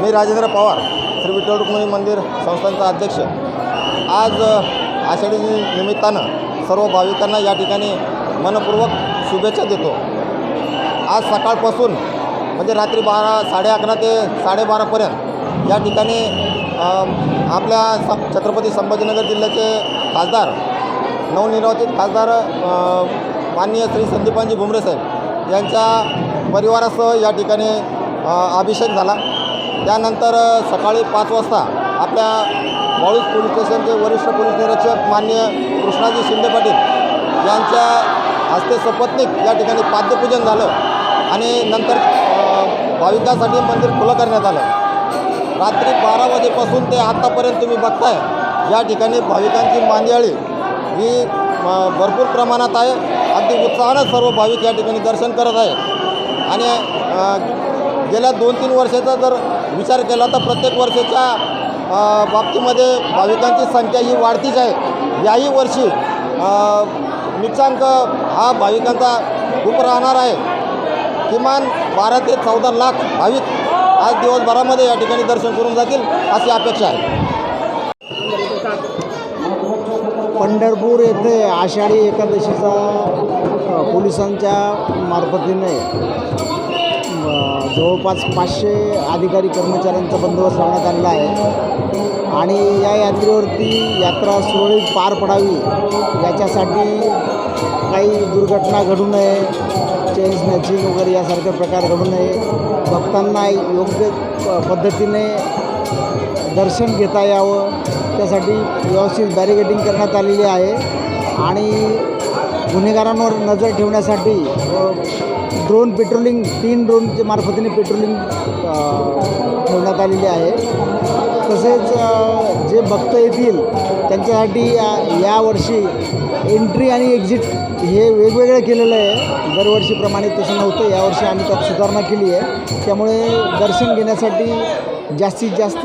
मी राजेंद्र पवार श्री विठ्ठल रुक्मिणी मंदिर संस्थांचा अध्यक्ष. आज आषाढी निमित्तानं सर्व भाविकांना या ठिकाणी मनपूर्वक शुभेच्छा देतो. आज सकाळपासून म्हणजे रात्री बारा साडे अकरा ते साडेबारापर्यंत या ठिकाणी आपल्या स छत्रपती संभाजीनगर जिल्ह्याचे खासदार नवनिर्वाचित खासदार माननीय श्री संदीपानजी भुमरे साहेब यांच्या परिवारासह या ठिकाणी अभिषेक झाला. त्यानंतर सकाळी पाच वाजता आपल्या वाळूज पोलीस स्टेशनचे वरिष्ठ पोलीस निरीक्षक मान्य कृष्णाजी शिंदे पाटील यांच्या हस्ते सपत्नीक या ठिकाणी पाद्यपूजन झालं आणि नंतर भाविकांसाठी मंदिर खुलं करण्यात आलं. रात्री बारा वाजेपासून ते आत्तापर्यंत तुम्ही बघताय या ठिकाणी भाविकांची मांदियाळी ही भरपूर प्रमाणात आहे. अगदी उत्साहानं सर्व भाविक या ठिकाणी दर्शन करत आहे आणि गेल्या दोन तीन वर्षाचा जर विचार केला तर प्रत्येक वर्षाच्या बाबतीमध्ये भाविकांची संख्या ही वाढतीच आहे. याही वर्षी अ, निचांक हा भाविकांचा खूप राहणार आहे. किमान बारा ते चौदा लाख भाविक आज दिवसभरामध्ये या ठिकाणी दर्शन करून जातील अशी अपेक्षा आहे. पंढरपूर येथे आषाढी एकादशीचा पोलिसांच्या मार्फतीने जवळपास पाचशे अधिकारी कर्मचाऱ्यांचा बंदोबस्त लावण्यात आलेला आहे. आणि या यात्रेवरती यात्रा सुरळीत पार पडावी याच्यासाठी काही दुर्घटना घडू नये चेन स्नॅचिंग वगैरे यासारखे प्रकार घडू नये. भक्तांना योग्य पद्धतीने दर्शन घेता यावं. त्यासाठी व्यवस्थित बॅरिगेटिंग करण्यात आलेली आहे. आणि गुन्हेगारांवर नजर ठेवण्यासाठी ड्रोन पेट्रोलिंग तीन ड्रोनच्या मार्फतीने पेट्रोलिंग ठेवण्यात आलेली आहे. तसेच जे भक्त येतील त्यांच्यासाठी यावर्षी एंट्री आणि एक्झिट हे वेगवेगळं केलेलं आहे. दरवर्षीप्रमाणे तसं नव्हतं. यावर्षी आम्ही त्यात सुधारणा केली आहे. त्यामुळे दर्शन घेण्यासाठी जास्तीत जास्त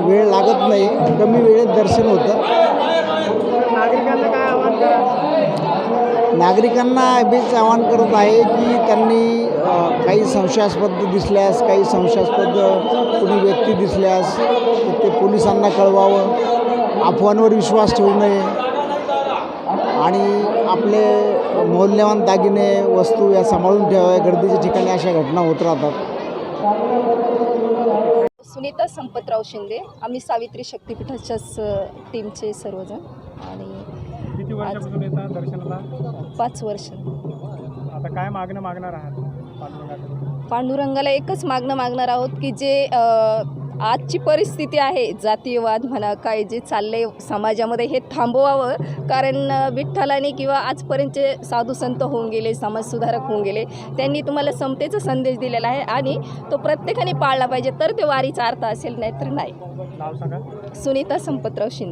वेळ लागत नाही. कमी वेळेत दर्शन होतं. नागरिकांना बीच आवाहन करत आहे की त्यांनी काही संशयास्पद दिसल्यास काही संशयास्पद कुणी व्यक्ती दिसल्यास ते पोलिसांना कळवावं. अफवांवर विश्वास ठेवू नये. आणि आपले मौल्यवान दागिने वस्तू या सांभाळून ठेवाव्या. गर्दीच्या ठिकाणी अशा घटना होत राहतात. सुनीता संपतराव शिंदे. आम्ही सावित्री शक्तीपीठाच्याच टीमचे सर्वजण. आणि किती वर्षापासून येतात दर्शनाला? पाच वर्ष. आता काय मागणं मागणार आहात पांडुरंगाकडे पांडुरंगाला एकच मागणं मागणार आहोत की जे अ, आजची परिस्थिती आहे जातीयवाद म्हणा काय जे चाललंय समाजामध्ये हे थांबवावं. कारण अ, विठ्ठलाने किंवा आजपर्यंतचे साधू संत होऊन गेले समाजसुधारक होऊन गेले त्यांनी तुम्हाला समतेचा संदेश दिलेला आहे आणि तो प्रत्येकाने पाळला पाहिजे. तर ते वारीचा अर्थ असेल नाहीतर नाही. नाव सांगा. सुनीता संपतराव शिंदे.